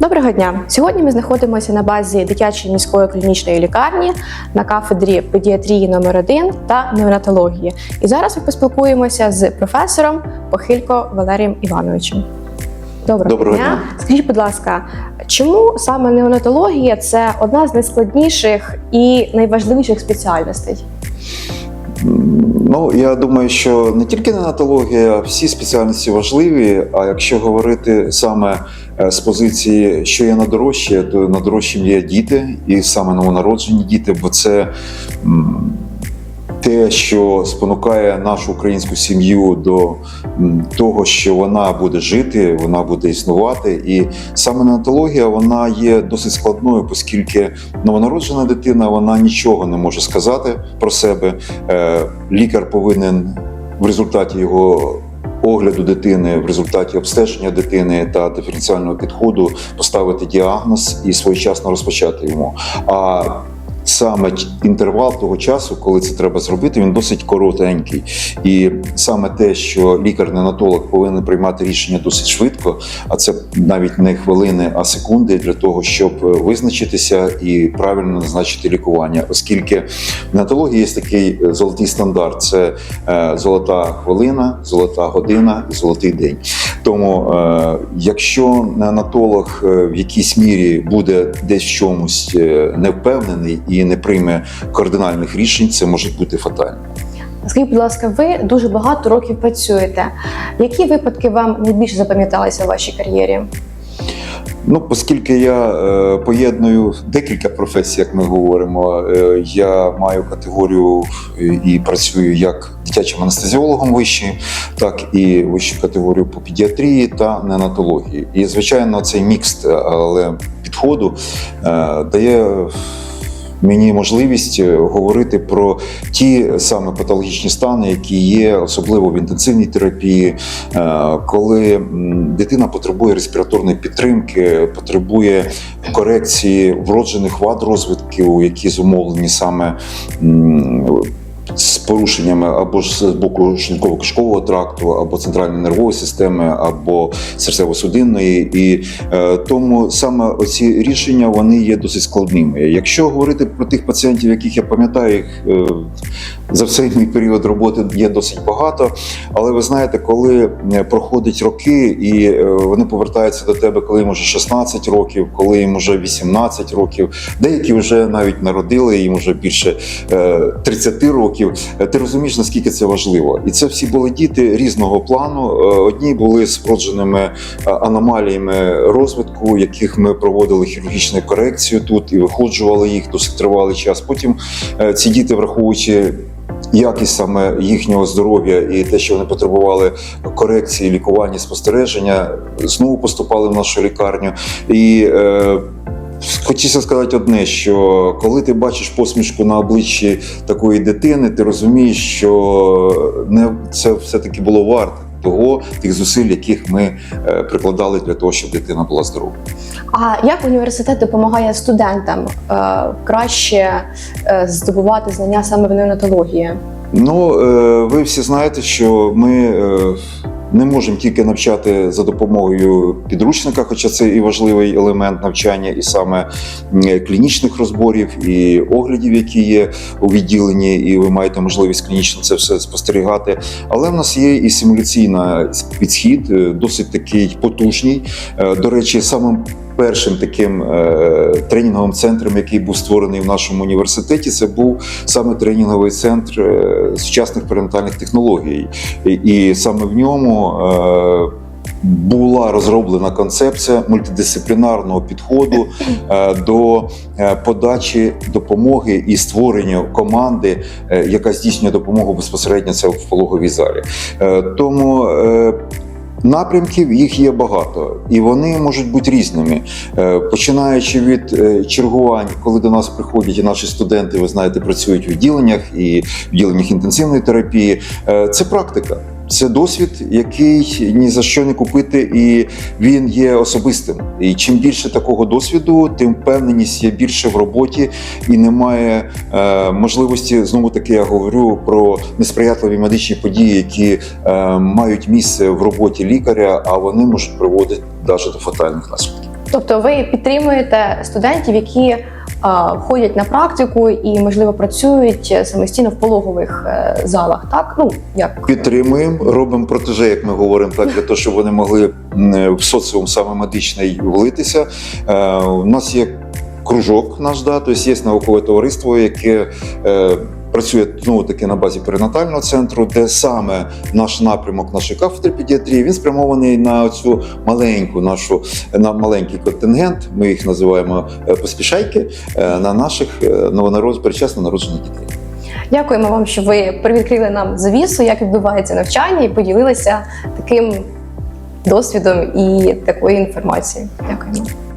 Доброго дня! Сьогодні ми знаходимося на базі дитячої міської клінічної лікарні на кафедрі педіатрії номер 1 та неонатології. І зараз ми поспілкуємося з професором Похилько Валерієм Івановичем. Доброго, Доброго дня. Скажіть, будь ласка, чому саме неонатологія це одна з найскладніших і найважливіших спеціальностей? Ну, я думаю, що не тільки неонатологія, всі спеціальності важливі. А якщо говорити саме е, з позиції, що є надорожче, то надорожчим є діти, і саме новонароджені діти, бо це те, що спонукає нашу українську сім'ю до того, що вона буде жити, вона буде існувати. І саме неонатологія вона є досить складною, оскільки новонароджена дитина вона нічого не може сказати про себе. Е, Лікар повинен в результаті його. Огляду дитини в результаті обстеження дитини та диференціального підходу поставити діагноз і своєчасно розпочати йому. А саме інтервал того часу, коли це треба зробити, він досить коротенький. І саме те, що лікар-неонатолог повинен приймати рішення досить швидко, а це навіть не хвилини, а секунди для того, щоб е, визначитися і правильно назначити лікування, оскільки в неонатології є такий е, золотий стандарт: це е, золота хвилина, золота година і золотий день. Тому, е, якщо неонатолог е, в якійсь мірі буде десь чомусь невпевнений не впевнений і не прийме кардинальних рішень, це може бути фатально. Скажіть, будь ласка, ви дуже багато років працюєте. Які випадки вам найбільше запам'яталися в вашій кар'єрі? Ну, оскільки я е, поєдную декілька професій, як ми говоримо, е, я маю категорію е, і працюю як дитячим анестезіологом вищий, так і вищу категорію по педіатрії та неонатології. І звичайно, цей мікс, але підходу е, дає. Мені можливість е, говорити про ті саме патологічні стани, які є особливо в інтенсивній терапії, е, коли дитина потребує респіраторної підтримки, потребує корекції вроджених вад розвитку, які зумовлені саме порушеннями або ж з боку шлунково-кишкового тракту, або центральної нервової системи, або серцево-судинної. І е, тому саме оці рішення вони є досить складними. Якщо говорити про тих пацієнтів, яких я пам'ятаю, їх е, за цей мій період роботи є досить багато. Але ви знаєте, коли е, проходять роки і е, вони повертаються до тебе, коли їм вже 16 років, коли їм вже 18 років, деякі вже навіть народили, їм вже більше е, 30 років. Е, Ти розумієш, наскільки це важливо. І це всі були діти різного плану. Е, Одні були з вродженими е, аномаліями розвитку, яких ми проводили хірургічну корекцію тут і виходжували їх досить тривалий час. Потім ці діти, враховуючи якість саме їхнього здоров'я і те, що вони потребували корекції, лікування, спостереження, знову поступали в нашу лікарню. І Хочеться сказати одне: що коли ти бачиш посмішку на обличчі такої дитини, ти розумієш, що не це все-таки було варто того тих зусиль, яких ми е, прикладали для того, щоб дитина була здорова. А як університет допомагає студентам е, краще е, здобувати знання саме в неонатології? Ну, е, ви всі знаєте, що ми е, не можемо тільки навчати за допомогою підручника, хоча це і важливий елемент навчання, і саме клінічних розборів, і оглядів, які є у відділенні, і ви маєте можливість клінічно це все спостерігати. Але в нас є і симуляційний підхід, е, досить такий потужний. Е, До речі, самим першим таким е, тренінговим центром, який був створений в нашому університеті, це був саме тренінговий центр е, сучасних перинатальних технологій, і, саме в ньому. Е, була розроблена концепція мультидисциплінарного підходу до подачі допомоги і створення команди, яка здійснює допомогу безпосередньо це в пологовій залі. Тому Напрямків їх є багато, і вони можуть бути різними. Е, Починаючи від е, чергувань, коли до нас приходять і наші студенти, ви знаєте, працюють в відділеннях і в відділеннях інтенсивної терапії. Е, Це практика. Це досвід, який ні за що не купити, і він є особистим. І чим більше такого досвіду, тим впевненість є більше в роботі, і немає е, можливості знову таки я говорю про несприятливі медичні події, які е, мають місце в роботі лікаря, а вони можуть приводити навіть до фатальних наслідків. Тобто ви підтримуєте студентів, які ходять на практику і, можливо, працюють самостійно в пологових е, залах, так? Ну, як Підтримуємо, робимо протеже, як ми говоримо, так для того, щоб вони могли в соціум саме медичний влитися. Е, у нас є кружок наш, да, тобто є наукове товариство, яке е, працює знову таки на базі перинатального центру, де саме наш напрямок нашої кафедри педіатрії він спрямований на цю маленьку нашу на маленький контингент. Ми їх називаємо е, поспішайки е, на наших е, новонарод, перечасно народжених дітей. Дякуємо вам, що ви привідкрили нам завісу, як відбувається навчання, і поділилися таким досвідом і такою інформацією. Дякуємо.